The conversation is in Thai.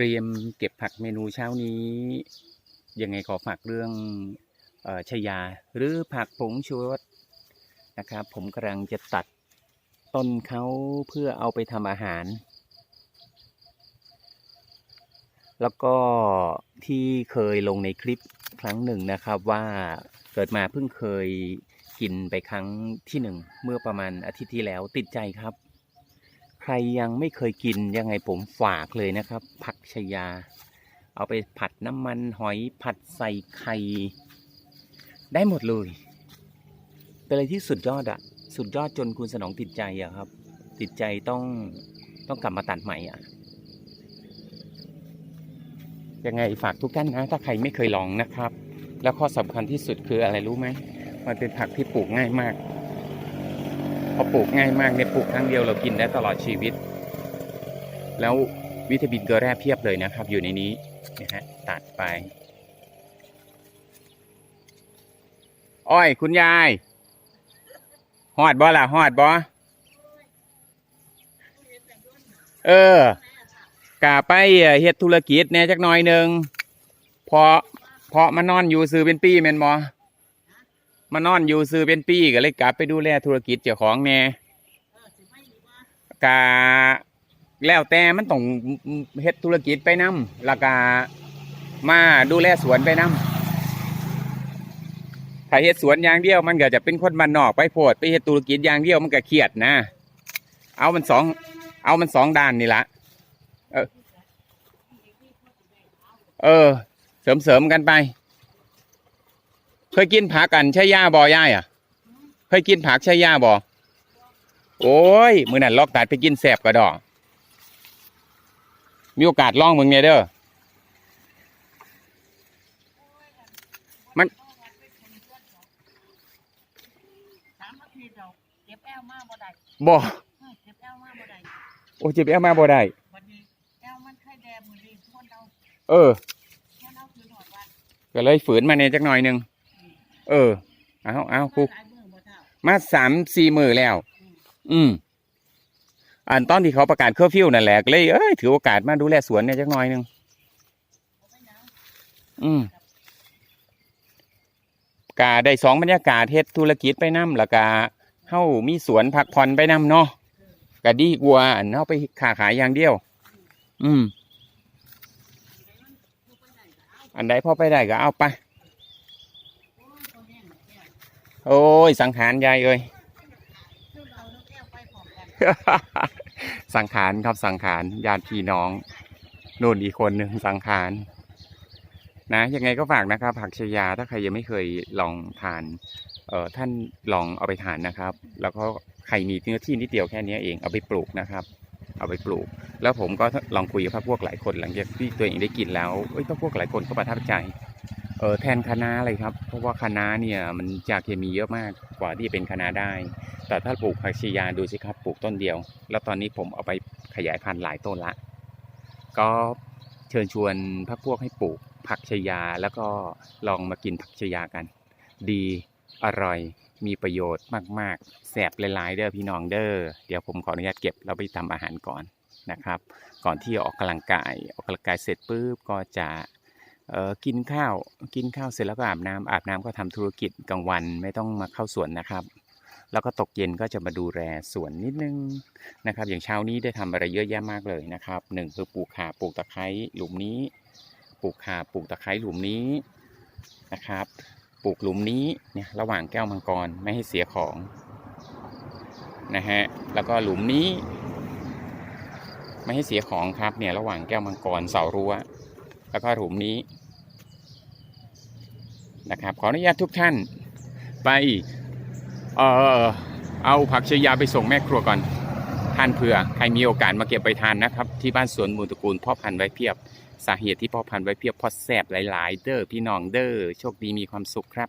เตรียมเก็บผักเมนูเช้านี้ ยังไงขอฝากเรื่องอชยา หรือผักผงชูรสนะครับ ผมกำลังจะตัดต้นเขาเพื่อเอาไปทำอาหาร แล้วก็ที่เคยลงในคลิปครั้งหนึ่งนะครับว่าเกิดมาเพิ่งเคยกินไปครั้งที่หนึ่งเมื่อประมาณอาทิตย์ที่แล้วติดใจครับ ใครยังไม่เคยกินยังไงผมฝากเลยนะครับ ผัก ชยา เอาไปผัดน้ำมันหอยผัดใส่ไข่ ได้หมดเลย เป็นอะไรที่สุดยอดอะสุดยอดจนคุณสนองติดใจอะครับ ติดใจต้องต้องกลับมาตัดใหม่อะยังไงฝากทุกท่านนะ ถ้าใครไม่เคยลองนะครับ แล้วข้อสำคัญที่สุดคืออะไรรู้ไหมมันเป็นผักที่ปลูกง่ายมากพอปลูกง่ายมากเนี่ยปลูกครั้งเดียวเรากินได้ตลอดชีวิต แล้ว วิตามินเกลือแร่เพียบเลยนะครับ อยู่ในนี้นะฮะตัดไป อ้อยคุณยายหอดบ่ล่ะหอดบ่เออกาไปเฮ็ดธุรกิจแน่จักหน่อยหนึ่งพอพราะมานอนอยู่ซื้อเป็นปีแม่นบ่มานอนอยู่ซื้อเป็นปีก็เลยกลับไปดูแลธุรกิจเจ้าของแน่กา แล้วแต่มันต้องเฮ็ดธุรกิจไปนํแล้วก็มาดูแลสวนไปนํถ้าเฮ็ดสวนอย่างเดียวมันก็จะเป็นคนบ้านนอกไปโพดไปเฮ็ดธุรกิจอย่างเดียวมันก็เครียดนะ เอามันสองเอามันสองด้านนี่ละเออเออ เสริมเสริมๆกันไป เคยกินผักกันใช่ย่าบอย่ายอะ เคยกินผักใช่ย่าบอโอ้ย มือนั่นลอกตัดไปกินแสบกระดอก มีโอกาสลองมึงเนี่ยเด้อมันสามอาทิตย์เราเก็บแอลมาบ่ได้บ่เออเก็บแอลมาบ่ได้โอ้เจ็บแอวมาบ่ได้บัดนี้แอลมันไข่แดงมือดีคนเอาเออคนเอาคืนหอดวันก็เลยฝืนมาเนี่ยจักหน่อยหนึงเออเอาเอาครูหลายมือบ่เท่ามาสามสี่มือแล้ว อืม อันตอนที่เขาประกาศเคอร์ฟิวนั่นแหละเลยเอ้ยถือโอกาสมาดูแลสวนเนี่ยจักหน่อยหนึงบ่งอืมกาได้สองบรรยากาศเฮ็ดธุรกิจไปนำแล้วก็เฮ้ามีสวนผักผ่อนไปนำเนาะก็ดีกว่าอันเฮาไปค้าขายอย่างเดียว อืม อันใดพอไปได้ก็เอาไปโอ้ยสังขารยายเอ้ย สังขารครับสังขารญาติพี่น้องนู่นอีกคนหนึ่งสังขารนะยังไงก็ฝากนะครับ ผักชยาถ้าใครยังไม่เคยลองทานเออท่านลองเอาไปทานนะครับ แล้วก็ใครมีเนื้อที่นิดเดียวแค่นี้เองเอาไปปลูกนะครับ เอาไปปลูก แล้วผมก็ลองคุยกับพวกหลายคนหลังจากที่ตัวเองได้กินแล้วเอ้ยพวกหลายคนก็ประทับใจ เออแทนคะน้าเลยครับ เพราะว่าคะน้าเนี่ยมันจากเคมีเยอะมากกว่าที่จะเป็นคะน้าได้ แต่ถ้าปลูกผักชียาดูสิครับปลูกต้นเดียว แล้วตอนนี้ผมเอาไปขยายพันธุ์หลายต้นละ ก็เชิญชวนพักพวกให้ปลูกผักชายาแล้วก็ลองมากินผักชายากัน ดีอร่อยมีประโยชน์มาก ๆแสบหลายๆเด้อพี่น้องเด้อเดี๋ยวผมขออนุญาตเก็บแล้วไปทำอาหารก่อนนะครับ ก่อนที่จะออกกำลังกายออกกำลังกายเสร็จปุ๊บก็จะ กินข้าวกินข้าวเสร็จแล้วก็อาบน้ำอาบน้ำก็ทำธุรกิจกลางวันไม่ต้องมาเข้าสวนนะครับ แล้วก็ตกเย็นก็จะมาดูแลสวนนิดนึงนะครับ อย่างเช้านี้ได้ทำอะไรเยอะแยะมากเลยนะครับหนึ่งคือปลูกข่าปลูกตะไคร้หลุมนี้ ปลูกข่าปลูกตะไคร้หลุมนี้นะครับ ปลูกหลุมนี้เนี่ยระหว่างแก้วมังกรไม่ให้เสียของนะฮะแล้วก็หลุมนี้ ไม่ให้เสียของครับเนี่ยระหว่างแก้วมังกรเสารั้วแล้วก็หลุมนี้ นะครับ ขออนุญาตทุกท่านไปเออเอาผักชยาไปส่งแม่ครัวก่อนทานเผื่อใครมีโอกาสมาเก็บไปทานนะครับ ที่บ้านสวนมูลตระกูลพ่อพันธุ์ไว้เพียบสาเหตุที่พ่อพันธุ์ไว้เพียบเพราะแสบหลาย ๆ เด้อพี่น้องเด้อโชคดีมีความสุขครับ